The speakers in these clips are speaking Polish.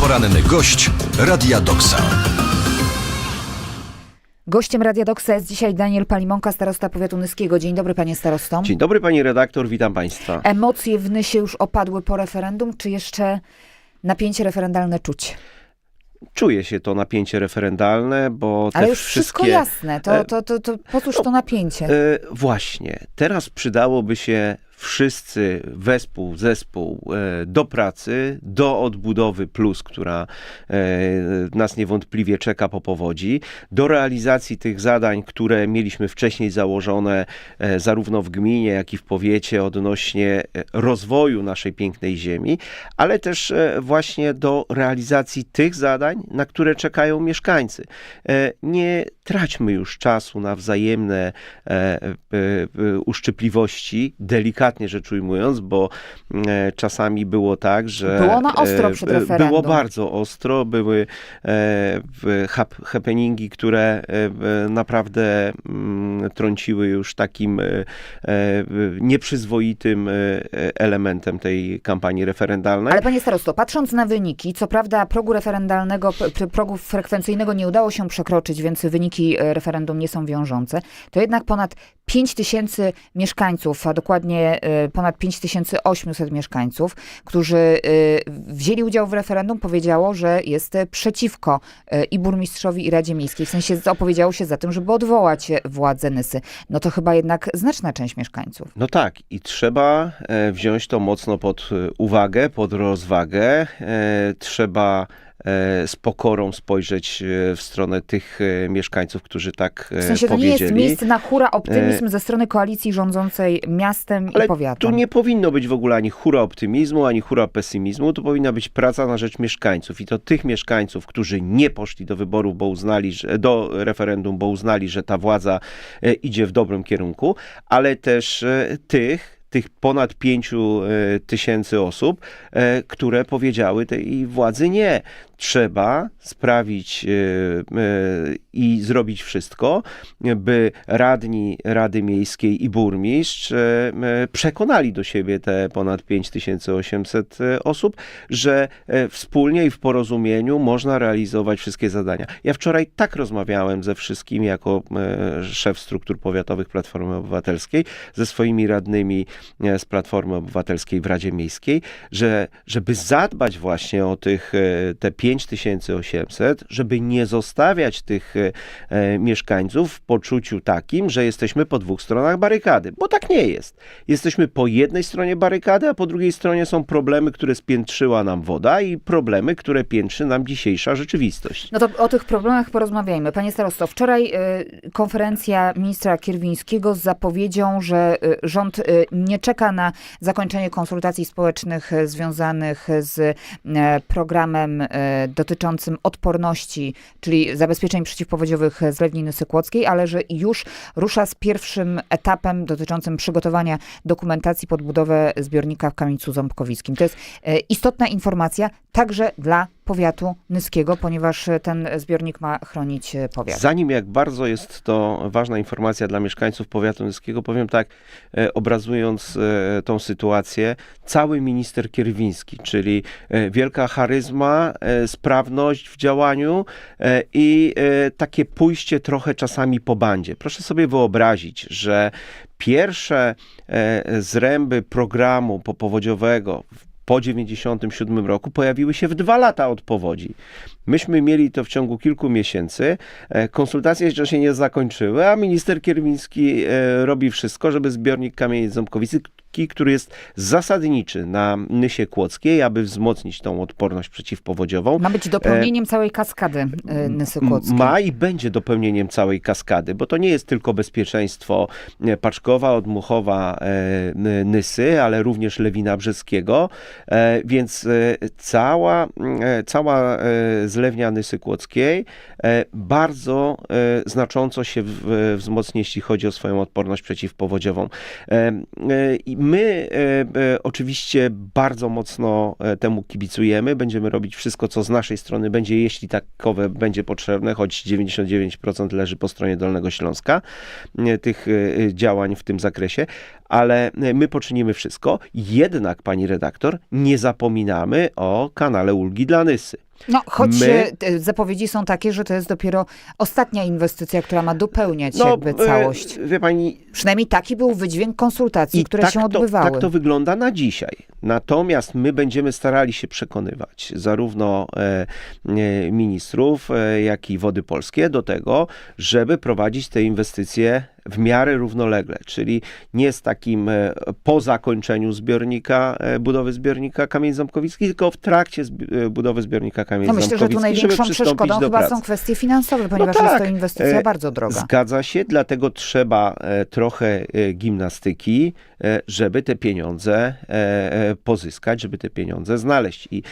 Poranny gość Radia Doksa. Gościem Radia Doksa jest dzisiaj Daniel Palimonka, starosta powiatu nyskiego. Dzień dobry, panie starosto. Dzień dobry pani redaktor, witam państwa. Emocje w Nysie już opadły po referendum, czy jeszcze napięcie referendalne czuć? Czuje się to napięcie referendalne, bo te Ale już wszystko jasne, to, e, to, to, to po cóż to napięcie? E, właśnie, teraz przydałoby się wszyscy wespół, zespół e, do pracy, do odbudowy plus, która e, nas niewątpliwie czeka po powodzi, do realizacji tych zadań, które mieliśmy wcześniej założone e, zarówno w gminie, jak i w powiecie odnośnie rozwoju naszej pięknej ziemi, ale też właśnie do realizacji tych zadań, na które czekają mieszkańcy. Nie traćmy już czasu na wzajemne e, e, e, uszczypliwości, delikatnie rzecz ujmując, bo e, czasami było tak, że. Było na ostro e, przed e, referendum. Było bardzo ostro, były hap, happeningi, które naprawdę mm, trąciły już takim nieprzyzwoitym elementem tej kampanii referendalnej. Ale panie starosto, patrząc na wyniki, co prawda progu referendalnego, progu frekwencyjnego nie udało się przekroczyć, więc wyniki e, referendum nie są wiążące, to jednak ponad 5 tysięcy mieszkańców, a dokładnie e, ponad 5800 mieszkańców, którzy e, wzięli udział w referendum, powiedziało, że jest przeciwko i burmistrzowi, i Radzie Miejskiej. W sensie opowiedziało się za tym, żeby odwołać władze Nysy. No to chyba jednak znaczna część mieszkańców. No tak, i trzeba wziąć to mocno pod uwagę, pod rozwagę. Trzeba z pokorą spojrzeć e, w stronę tych e, mieszkańców, którzy tak W e, sensie to nie powiedzieli. jest miejsce na hura optymizm ze strony koalicji rządzącej miastem i Ale powiatem. tu nie powinno być w ogóle ani hura optymizmu, ani hura pesymizmu. Tu powinna być praca na rzecz mieszkańców. I to tych mieszkańców, którzy nie poszli do wyborów, bo uznali, że, do referendum, bo uznali, że ta władza e, idzie w dobrym kierunku, ale też e, tych, tych ponad pięciu e, tysięcy osób, e, które powiedziały tej władzy nie. Trzeba sprawić e, e, i zrobić wszystko, by radni Rady Miejskiej i burmistrz e, przekonali do siebie te ponad 5800 e, osób, że wspólnie i w porozumieniu można realizować wszystkie zadania. Ja wczoraj tak rozmawiałem ze wszystkimi jako szef struktur powiatowych Platformy Obywatelskiej, ze swoimi radnymi z Platformy Obywatelskiej w Radzie Miejskiej, że żeby zadbać właśnie o tych te 5800, żeby nie zostawiać tych e, e, mieszkańców w poczuciu takim, że jesteśmy po dwóch stronach barykady, bo tak nie jest. Jesteśmy po jednej stronie barykady, a po drugiej stronie są problemy, które spiętrzyła nam woda i problemy, które piętrzy nam dzisiejsza rzeczywistość. No to o tych problemach porozmawiajmy. Panie starosto, wczoraj y, konferencja ministra Kierwińskiego z zapowiedzią, że y, rząd y, nie czeka na zakończenie konsultacji społecznych związanych z programem dotyczącym odporności, czyli zabezpieczeń przeciwpowodziowych z Lewni Nysykłockiej, ale że już rusza z pierwszym etapem dotyczącym przygotowania dokumentacji pod budowę zbiornika w Kamieńcu Ząbkowickim. To jest y, istotna informacja także dla powiatu nyskiego, ponieważ ten zbiornik ma chronić y, powiat. Zanim jak bardzo jest to ważna informacja dla mieszkańców powiatu nyskiego, powiem tak, e, obrazując e, tą sytuację, cały minister Kierwiński, czyli e, wielka charyzma, e, sprawność w działaniu e, i e, takie pójście trochę czasami po bandzie. Proszę sobie wyobrazić, że pierwsze e, zręby programu popowodziowego w po 97 roku pojawiły się w dwa lata od powodzi. Myśmy mieli to w ciągu kilku miesięcy. E, Konsultacje jeszcze się nie zakończyły, a minister Kierwiński e, robi wszystko, żeby zbiornik Kamieniec Ząbkowicy, który jest zasadniczy na Nysie Kłodzkiej, aby wzmocnić tą odporność przeciwpowodziową. Ma być dopełnieniem całej kaskady Nysy Kłodzkiej. Ma i będzie dopełnieniem całej kaskady, bo to nie jest tylko bezpieczeństwo e, Paczkowa, Odmuchowa, e, Nysy, ale również Lewina Brzeskiego, e, więc e, cała, e, cała e, zlewnia Nysy Kłodzkiej e, bardzo e, znacząco się wzmocni, jeśli chodzi o swoją odporność przeciwpowodziową. E, e, my e, e, oczywiście bardzo mocno e, temu kibicujemy. Będziemy robić wszystko, co z naszej strony będzie, jeśli takowe będzie potrzebne, choć 99% leży po stronie Dolnego Śląska e, tych e, działań w tym zakresie, ale e, my poczynimy wszystko. Jednak, pani redaktor, nie zapominamy o kanale Ulgi dla Nysy. No, choć My- e, zapowiedzi są takie, że to jest dopiero ostatnia inwestycja, która ma dopełniać jakby e, całość. Wie pani, Przynajmniej taki był wydźwięk konsultacji, które tak się to, odbywały. tak to wygląda na dzisiaj. Natomiast my będziemy starali się przekonywać zarówno e, e, ministrów, e, jak i Wody Polskie do tego, żeby prowadzić te inwestycje w miarę równolegle, czyli nie z takim e, po zakończeniu zbiornika, e, budowy zbiornika Kamień Ząbkowicki, tylko w trakcie e, budowy zbiornika Kamień No myślę, że tu największą przeszkodą chyba pracy. są kwestie finansowe, ponieważ tak. jest to inwestycja E, bardzo droga. Zgadza się, dlatego trzeba trochę gimnastyki, żeby te pieniądze pozyskać, żeby te pieniądze znaleźć. I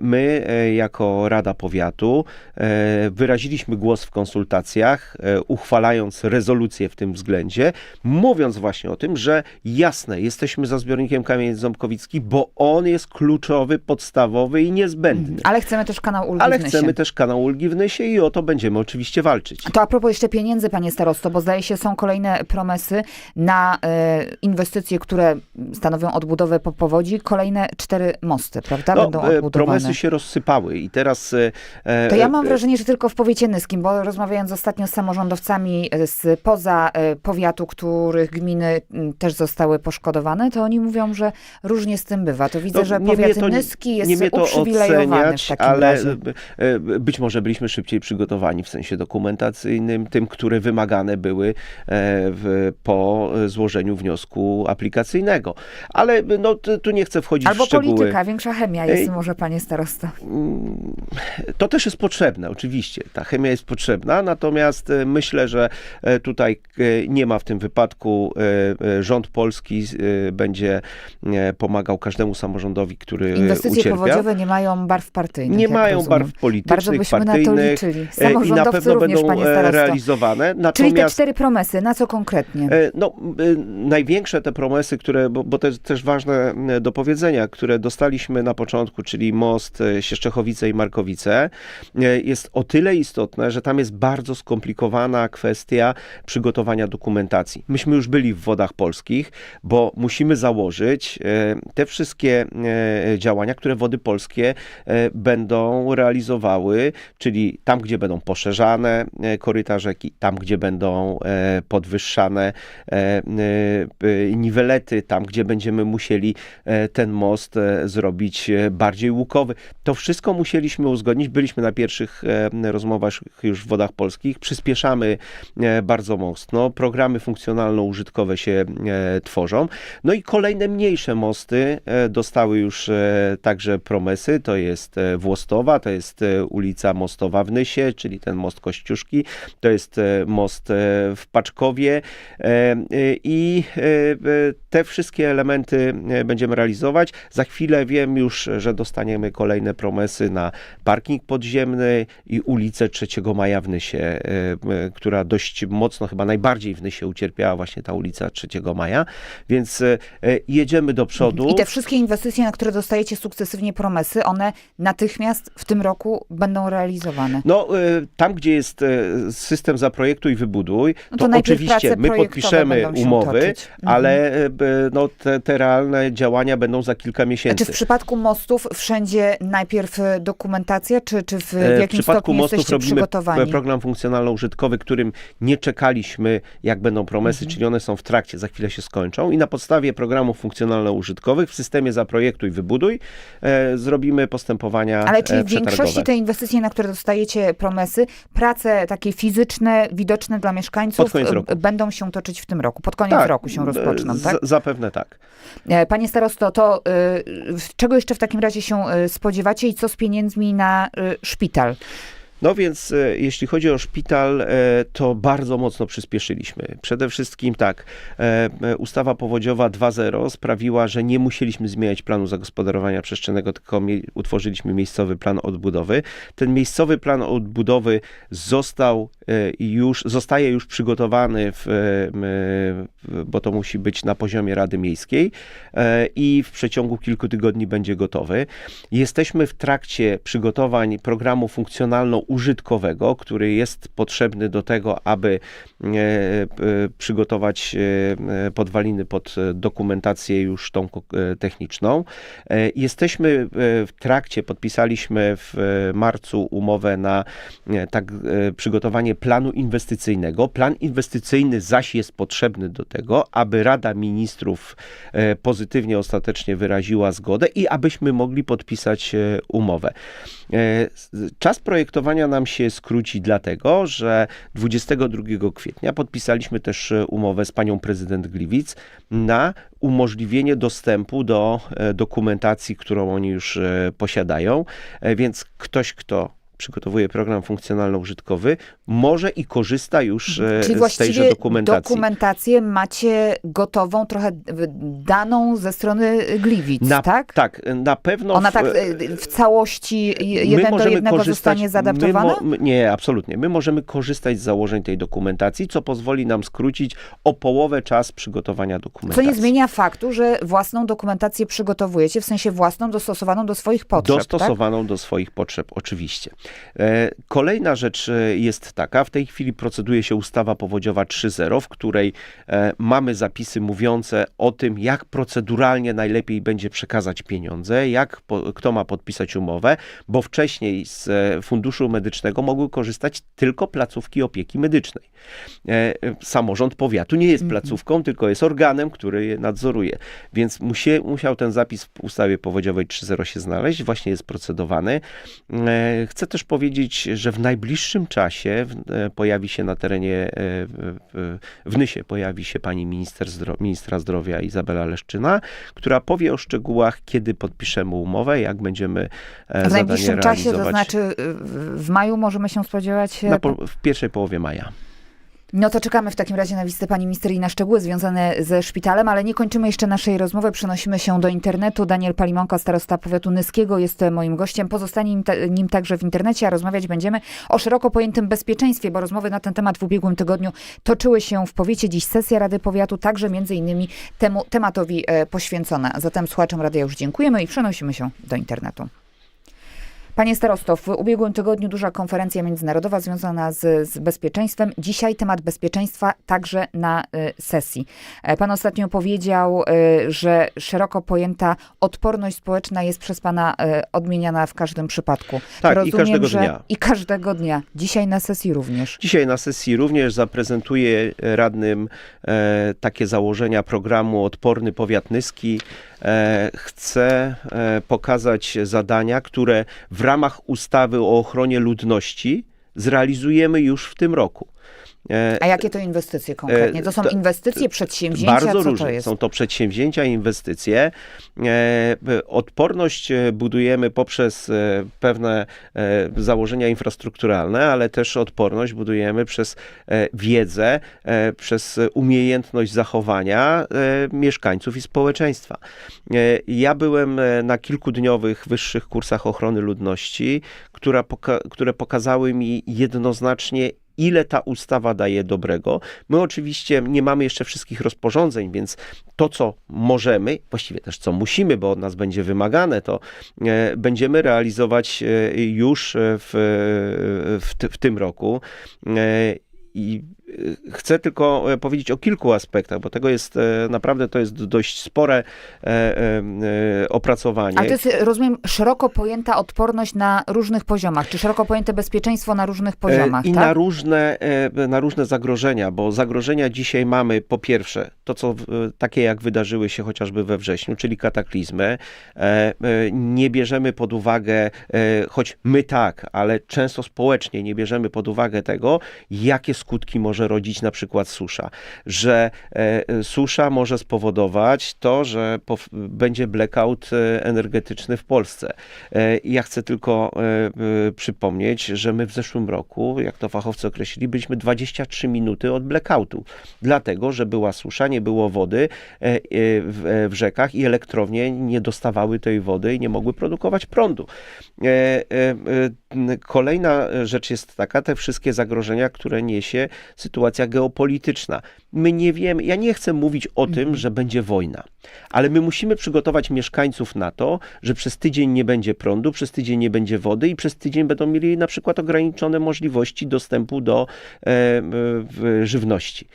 my, jako Rada Powiatu, wyraziliśmy głos w konsultacjach, uchwalając rezolucję w tym względzie, mówiąc właśnie o tym, że jasne, jesteśmy za zbiornikiem Kamień Ząbkowicki, bo on jest kluczowy, podstawowy i niezbędny. Ale chcemy też kanał ulgi Ale w Nysie. chcemy też kanał Ulgi w Nysie i o to będziemy oczywiście walczyć. To a propos jeszcze pieniędzy, panie starosto, bo zdaje się są kolejne promesy na e, inwestycje, które stanowią odbudowę po powodzi. Kolejne cztery mosty, prawda? Będą e, odbudowane. promesy się rozsypały i teraz... e, e, To ja mam wrażenie, że tylko w powiecie nyskim, bo rozmawiając ostatnio z samorządowcami z poza powiatu, których gminy m, też zostały poszkodowane, to oni mówią, że różnie z tym bywa. To widzę, no, że powiat to- nyski jest nie uprzywilejowany w oceniać, takim ale razie. e, e, być może byliśmy szybciej przygotowani w sensie dokumentacyjnym, tym, które wymagane były e, w, po złożeniu wniosku aplikacyjnego. Ale no, tu nie chcę wchodzić Albo w szczegóły. polityka, większa chemia jest może, panie starosto. To też jest potrzebne, oczywiście. Ta chemia jest potrzebna, natomiast e, myślę, że e, tutaj e, nie ma w tym wypadku. e, e, Rząd polski e, będzie e, pomagał każdemu samorządowi, który Inwestycje ucierpiał. powodziowe nie mają barw partyjnych. Nie mają rozumiem. barw politycznych, Bardzo byśmy na to partyjnych liczyli. e, i na pewno również, będą e, realizowane. Czyli te Natomiast cztery promesy, na co konkretnie? E, No, e, największe te promesy, które, bo, bo to jest też ważne e, do powiedzenia, które dostaliśmy na początku, czyli most e, Sieszczechowice i Markowice, e, jest o tyle istotne, że tam jest bardzo skomplikowana kwestia przygotowania dokumentacji. Myśmy już byli w wodach polskich, bo musimy założyć e, te wszystkie e, działania, które wody polskie e, będą realizowały, czyli tam, gdzie będą poszerzane koryta rzeki, tam, gdzie będą podwyższane niwelety, tam, gdzie będziemy musieli ten most zrobić bardziej łukowy. To wszystko musieliśmy uzgodnić. Byliśmy na pierwszych rozmowach już w wodach polskich. Przyspieszamy bardzo mocno. Programy funkcjonalno-użytkowe się e, tworzą. No i kolejne mniejsze mosty e, dostały już e, także promesy. To jest Włostowa, to jest ulica Mostowa w Nysie, czyli ten most Kościuszki. To jest most w Paczkowie i te wszystkie elementy będziemy realizować. Za chwilę wiem już, że dostaniemy kolejne promesy na parking podziemny i ulicę 3 Maja w Nysie, która dość mocno, chyba najbardziej w Nysie ucierpiała właśnie ta ulica 3 Maja, więc e, jedziemy do przodu. I te wszystkie inwestycje, na które dostajecie sukcesywnie promesy, one natychmiast w tym roku będą realizowane. No, e, tam gdzie jest e, system zaprojektuj i wybuduj, No to, to oczywiście my podpiszemy umowy, toczyć. Mhm. ale no, te, te realne działania będą za kilka miesięcy. czy w przypadku mostów wszędzie najpierw dokumentacja, czy, czy w, w jakim w przypadku stopniu mostów robimy program funkcjonalno-użytkowy, którym nie czekaliśmy, jak będą promesy, Mhm. czyli one są w trakcie, za chwilę się skończą i na podstawie programów funkcjonalno-użytkowych w systemie zaprojektuj, wybuduj e, zrobimy postępowania Ale czyli e, w większości te inwestycje, na które dostajecie promesy, prace takie fizyczne, widoczne dla mieszkańców e, będą się toczyć w tym roku. Pod koniec Tak, roku się rozpoczną, z- tak? Zapewne tak. E, Panie starosto, to y, czego jeszcze w takim razie się spodziewacie i co z pieniędzmi na y, szpital? No więc e, jeśli chodzi o szpital, e, to bardzo mocno przyspieszyliśmy. Przede wszystkim tak, e, ustawa powodziowa 2.0 sprawiła, że nie musieliśmy zmieniać planu zagospodarowania przestrzennego, tylko utworzyliśmy miejscowy plan odbudowy. Ten miejscowy plan odbudowy został już, zostaje już przygotowany, w, bo to musi być na poziomie Rady Miejskiej i w przeciągu kilku tygodni będzie gotowy. Jesteśmy w trakcie przygotowań programu funkcjonalno-użytkowego, który jest potrzebny do tego, aby przygotować e, podwaliny pod e, dokumentację już tą e, techniczną. E, Jesteśmy e, w trakcie, podpisaliśmy w e, marcu umowę na e, tak e, przygotowanie planu inwestycyjnego. Plan inwestycyjny zaś jest potrzebny do tego, aby Rada Ministrów e, pozytywnie ostatecznie wyraziła zgodę i abyśmy mogli podpisać e, umowę. E, Czas projektowania nam się skróci dlatego, że 22 kwietnia podpisaliśmy też e, umowę z panią prezydent Gliwic na umożliwienie dostępu do e, dokumentacji, którą oni już e, posiadają. Więc ktoś, kto przygotowuje program funkcjonalno-użytkowy, może i korzysta już e, Czyli z właściwie tejże dokumentacji. dokumentację macie gotową, trochę daną ze strony Gliwic, Na, tak? Tak, na pewno. Ona w- tak e, w całości je- jeden do jednego zostanie zaadaptowana? My, nie, absolutnie. My możemy korzystać z założeń tej dokumentacji, co pozwoli nam skrócić o połowę czas przygotowania Co dokumentacji. nie zmienia faktu, że własną dokumentację przygotowujecie, w sensie własną, dostosowaną do swoich potrzeb, tak? Dostosowaną do swoich potrzeb, oczywiście. E, Kolejna rzecz e, jest taka, w tej chwili proceduje się ustawa powodziowa 3.0, w której e, mamy zapisy mówiące o tym, jak proceduralnie najlepiej będzie przekazać pieniądze, jak kto ma podpisać umowę, bo wcześniej z funduszu medycznego mogły korzystać tylko placówki opieki medycznej. Samorząd powiatu nie jest placówką, tylko jest organem, który je nadzoruje. Więc musie, musiał ten zapis w ustawie powodziowej 3.0 się znaleźć, właśnie jest procedowany. Chcę też powiedzieć, że w najbliższym czasie e, pojawi się na terenie e, w, Nysie pojawi się pani minister zdro, ministra zdrowia Izabela Leszczyna, która powie o szczegółach, kiedy podpiszemy umowę, jak będziemy e, W najbliższym czasie, to realizować. znaczy w maju możemy się spodziewać... na w pierwszej połowie maja. No to czekamy w takim razie na wizytę pani minister i na szczegóły związane ze szpitalem, ale nie kończymy jeszcze naszej rozmowy. Przenosimy się do internetu. Daniel Palimonka, starosta powiatu nyskiego, jest moim gościem. Pozostanie nim, ta- nim także w internecie, a rozmawiać będziemy o szeroko pojętym bezpieczeństwie, bo rozmowy na ten temat w ubiegłym tygodniu toczyły się w powiecie. Dziś sesja Rady Powiatu, także między innymi temu tematowi e, poświęcona. Zatem słuchaczom radia już dziękujemy i przenosimy się do internetu. Panie starosto, w ubiegłym tygodniu duża konferencja międzynarodowa związana z, z bezpieczeństwem. Dzisiaj temat bezpieczeństwa także na y, sesji. E, Pan ostatnio powiedział, y, że szeroko pojęta odporność społeczna jest przez Pana y, odmieniana w każdym przypadku. Tak, i każdego że, dnia. I każdego dnia. Dzisiaj na sesji również. Dzisiaj na sesji również zaprezentuję radnym e, takie założenia programu Odporny Powiat Nyski. E, chcę e, pokazać zadania, które w ramach ustawy o ochronie ludności zrealizujemy już w tym roku. E, A jakie to inwestycje konkretnie? To są inwestycje, przedsięwzięcia? Bardzo Co różne. to jest? Są to przedsięwzięcia i inwestycje. E, Odporność e, budujemy poprzez e, pewne e, założenia infrastrukturalne, ale też odporność budujemy przez e, wiedzę, e, przez umiejętność zachowania e, mieszkańców i społeczeństwa. E, Ja byłem e, na kilkudniowych wyższych kursach ochrony ludności, która które pokazały mi jednoznacznie, ile ta ustawa daje dobrego. My oczywiście nie mamy jeszcze wszystkich rozporządzeń, więc to, co możemy, właściwie też co musimy, bo od nas będzie wymagane, to e, będziemy realizować e, już w, w, w tym roku. E, I chcę tylko e, powiedzieć o kilku aspektach, bo tego jest e, naprawdę to jest dość spore e, opracowanie. Ale to jest, rozumiem, szeroko pojęta odporność na różnych poziomach, czy szeroko pojęte bezpieczeństwo na różnych poziomach, I tak? na, różne, na różne zagrożenia, bo zagrożenia dzisiaj mamy po pierwsze to, co takie jak wydarzyły się chociażby we wrześniu, czyli kataklizmy. Nie bierzemy pod uwagę, choć my tak, ale często społecznie nie bierzemy pod uwagę tego, jakie skutki może może rodzić na przykład susza, że e, susza może spowodować to, że będzie blackout e, energetyczny w Polsce. E, Ja chcę tylko przypomnieć, że my w zeszłym roku, jak to fachowcy określili, byliśmy 23 minuty od blackoutu, dlatego, że była susza, nie było wody w, rzekach i elektrownie nie dostawały tej wody i nie mogły produkować prądu. Kolejna rzecz jest taka, te wszystkie zagrożenia, które niesie sytuacja geopolityczna. My nie wiemy, ja nie chcę mówić o tym, że będzie wojna, ale my musimy przygotować mieszkańców na to, że przez tydzień nie będzie prądu, przez tydzień nie będzie wody i przez tydzień będą mieli na przykład ograniczone możliwości dostępu do e, w, żywności.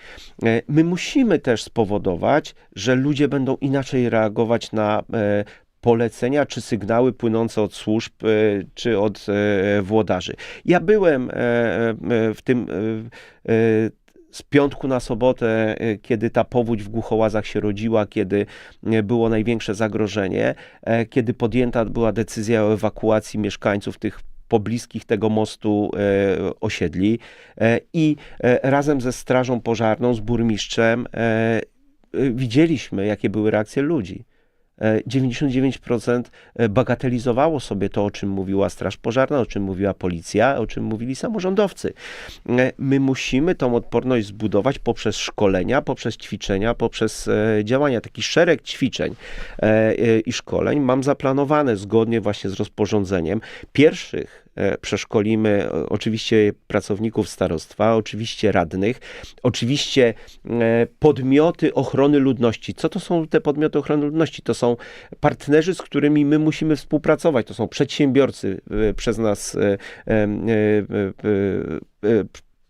E, My musimy też spowodować, że ludzie będą inaczej reagować na e, polecenia czy sygnały płynące od służb e, czy od e, włodarzy. Ja byłem e, w tym z piątku na sobotę, kiedy ta powódź w Głuchołazach się rodziła, kiedy było największe zagrożenie, kiedy podjęta była decyzja o ewakuacji mieszkańców tych pobliskich tego mostu osiedli i razem ze strażą pożarną, z burmistrzem widzieliśmy, jakie były reakcje ludzi. E, 99% bagatelizowało sobie to, o czym mówiła Straż Pożarna, o czym mówiła policja, o czym mówili samorządowcy. E, My musimy tą odporność zbudować poprzez szkolenia, poprzez ćwiczenia, poprzez e, działania. Taki szereg ćwiczeń e, e, i szkoleń mam zaplanowane zgodnie właśnie z rozporządzeniem. Pierwszych e, przeszkolimy e, oczywiście pracowników starostwa, oczywiście radnych, oczywiście e, podmioty ochrony ludności. Co to są te podmioty ochrony ludności? To są partnerzy, z którymi my musimy współpracować. To są przedsiębiorcy e, przez nas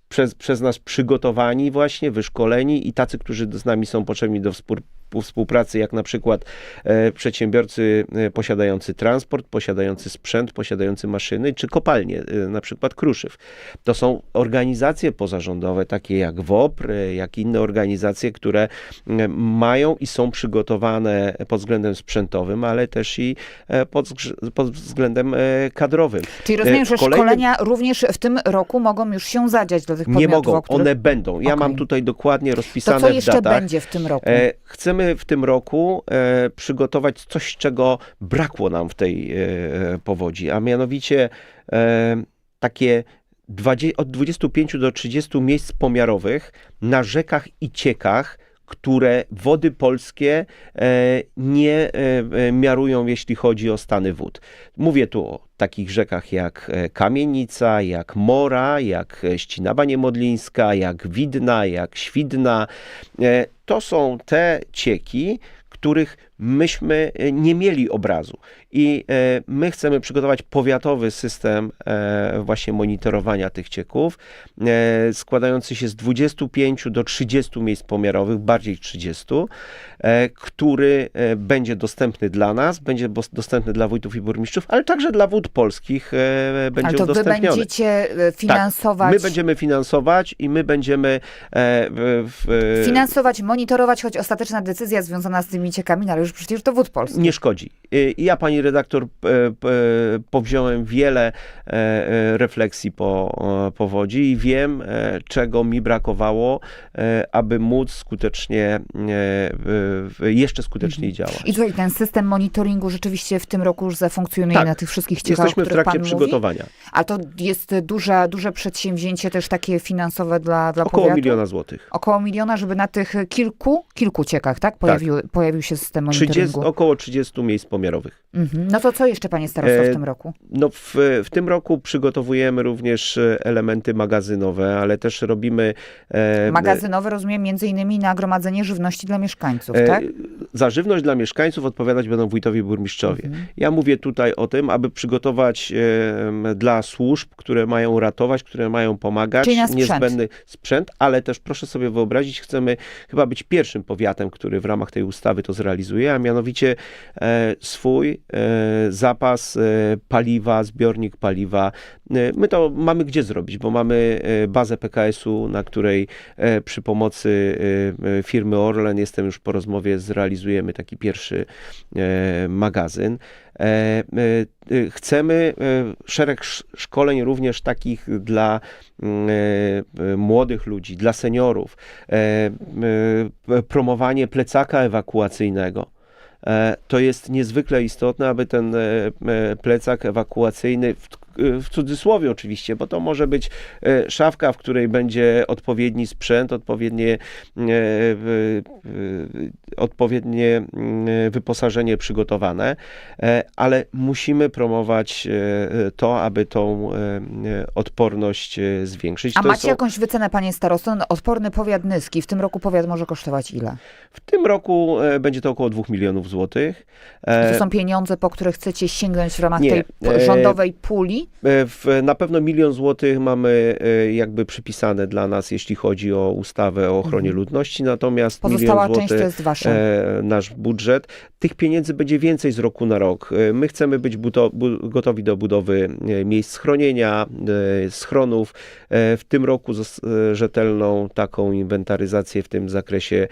przez, przez nas przygotowani właśnie, wyszkoleni i tacy, którzy z nami są potrzebni do współ, współpracy, jak na przykład e, przedsiębiorcy e, posiadający transport, posiadający sprzęt, posiadający maszyny, czy kopalnie, e, na przykład Kruszyw. To są organizacje pozarządowe, takie jak WOPR, jak inne organizacje, które mają i są przygotowane pod względem sprzętowym, ale też i pod, pod względem kadrowym. Czyli rozumiem, że kolejnym- szkolenia również w tym roku mogą już się zadziać dla tych podmiotów, Nie mogą, których... one będą. Ja mam Okej. tutaj dokładnie To rozpisane co w jeszcze datach. będzie w tym roku? E, chcemy w tym roku e, przygotować coś, czego brakło nam w tej e, powodzi, a mianowicie e, takie 20, od 25 do 30 miejsc pomiarowych na rzekach i ciekach, które wody polskie e, nie e, e, miarują, jeśli chodzi o stany wód. Mówię tu o takich rzekach jak Kamienica, jak Mora, jak Ścinawa Niemodlińska, jak Widna, jak Świdna. To są te cieki, których myśmy e, nie mieli obrazu. I e, my chcemy przygotować powiatowy system e, właśnie monitorowania tych cieków, składający się z 25 do 30 miejsc pomiarowych, bardziej 30, e, który będzie dostępny dla nas, będzie dostępny dla wójtów i burmistrzów, ale także dla wód polskich będzie Ale to wy będziecie e, finansować, My będziemy finansować i my będziemy w, finansować, monitorować, choć ostateczna decyzja związana z tymi ciekami należy przecież do wód polskich. nie szkodzi. Y, Ja, pani redaktor, p- p- powziąłem wiele e, e, refleksji po e, powodzi i wiem, e, czego mi brakowało, e, aby móc skutecznie, e, jeszcze skuteczniej działać. I tutaj ten system monitoringu rzeczywiście w tym roku już zafunkcjonuje Tak. na tych wszystkich ciekach, o Jesteśmy w trakcie przygotowania. Mówi? A to jest duże, duże przedsięwzięcie też takie finansowe dla, dla Około powiatu? miliona złotych. Około miliona, żeby na tych kilku, kilku ciekach, tak? Pojawił, pojawił się system 30, monitoringu. około 30 miejsc pomiarowych. Mhm. No to co jeszcze, panie starosto, w E, tym roku? No w, w tym roku przygotowujemy również e, elementy magazynowe, ale też robimy e, Magazynowe, rozumiem, między innymi nagromadzenie żywności dla mieszkańców, E, tak? Za żywność dla mieszkańców odpowiadać będą wójtowie burmistrzowie. Mhm. Ja mówię tutaj o tym, aby przygotować e, dla służb, które mają ratować, które mają pomagać, Czyli na sprzęt. niezbędny sprzęt, ale też proszę sobie wyobrazić, chcemy chyba być pierwszym powiatem, który w ramach tej ustawy to zrealizuje, a mianowicie e, swój zapas e, paliwa, zbiornik paliwa. E, My to mamy gdzie zrobić, bo mamy e, bazę PKS-u, na której e, przy pomocy e, e, firmy Orlen, jestem już po rozmowie, zrealizujemy taki pierwszy e, magazyn. E, e, e, Chcemy e, szereg sz- szkoleń również takich dla mm, e, e, młodych ludzi, dla seniorów, e, e, promowanie plecaka ewakuacyjnego. E, To jest niezwykle istotne, aby ten e, e, plecak ewakuacyjny, w cudzysłowie oczywiście, bo to może być e, szafka, w której będzie odpowiedni sprzęt, odpowiednie, e, w- odpowiednie wyposażenie przygotowane, e, ale musimy promować e, to, aby tą e, e, odporność e, zwiększyć. A To macie są- jakąś wycenę, panie starosto? No, Odporny powiat nyski. W tym roku powiat może kosztować ile? W tym roku e, będzie to około 2 milionów złotych. E, To są pieniądze, po które chcecie sięgnąć w ramach Nie, tej e, rządowej puli? E, W, na pewno milion złotych mamy e, jakby przypisane dla nas, jeśli chodzi o ustawę o ochronie ludności, natomiast Mhm. Pozostała milion część to złotych jest wasze. e, nasz budżet. Tych pieniędzy będzie więcej z roku na rok. E, My chcemy być gotowi do budowy miejsc schronienia, e, schronów. E, W tym roku rzetelną taką inwentaryzację w tym zakresie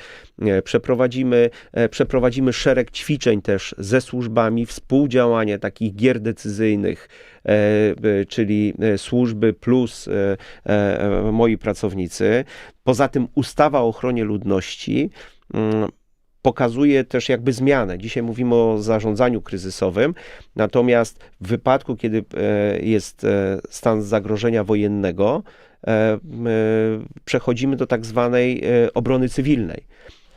przeprowadzimy. Przeprowadzimy szereg ćwiczeń też ze służbami, współdziałanie takich gier decyzyjnych, czyli e, służby plus e, e, moi pracownicy. Poza tym ustawa o ochronie ludności mm, pokazuje też jakby zmianę. Dzisiaj mówimy o zarządzaniu kryzysowym, natomiast w wypadku, kiedy e, jest e, stan zagrożenia wojennego, e, e, przechodzimy do tak zwanej e, obrony cywilnej.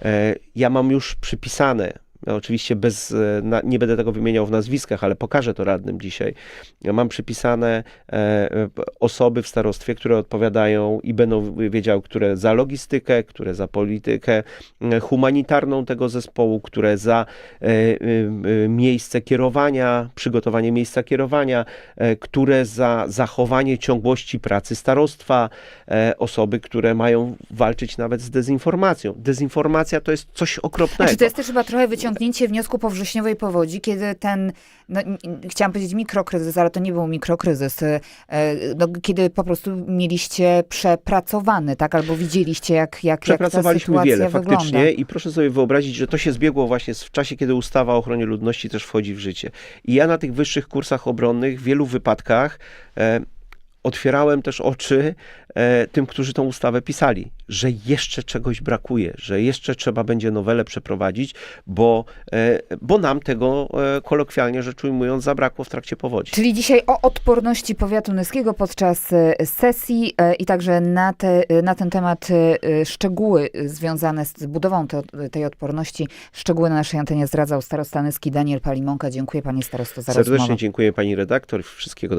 E, Ja mam już przypisane, oczywiście bez, e, nie będę tego wymieniał w nazwiskach, ale pokażę to radnym dzisiaj. Mam przypisane e, e, osoby w starostwie, które odpowiadają i będą wiedziały, które za logistykę, które za politykę humanitarną tego zespołu, które za miejsce kierowania, przygotowanie miejsca kierowania, które za zachowanie ciągłości pracy starostwa, osoby, które mają walczyć nawet z dezinformacją. Dezinformacja to jest coś okropnego. Znaczy, to jest też chyba trochę wyciągnięcie wniosku po wrześniowej powodzi, kiedy ten, no, chciałam powiedzieć mikrokryzys, ale to nie był mikrokryzys, e, no, kiedy po prostu mieliście przepracowany, tak, albo widzieliście, jak, jak, jak ta Przepracowaliśmy sytuacja wiele wygląda. faktycznie i proszę sobie wyobrazić, że to się zbiegło właśnie w czasie, kiedy ustawa o ochronie ludności też wchodzi w życie. I ja na tych wyższych kursach obronnych w wielu wypadkach e, otwierałem też oczy e, tym, którzy tą ustawę pisali, że jeszcze czegoś brakuje, że jeszcze trzeba będzie nowelę przeprowadzić, bo, e, bo nam tego e, kolokwialnie rzecz ujmując zabrakło w trakcie powodzi. Czyli dzisiaj o odporności powiatu nyskiego podczas e, sesji e, i także na, te, e, na ten temat szczegóły związane z budową te, tej odporności, szczegóły na naszej antenie zdradzał starosta nyski Daniel Palimonka. Dziękuję panie starosto za Serdecznie rozmowę. dziękuję pani redaktor, wszystkiego dobrego.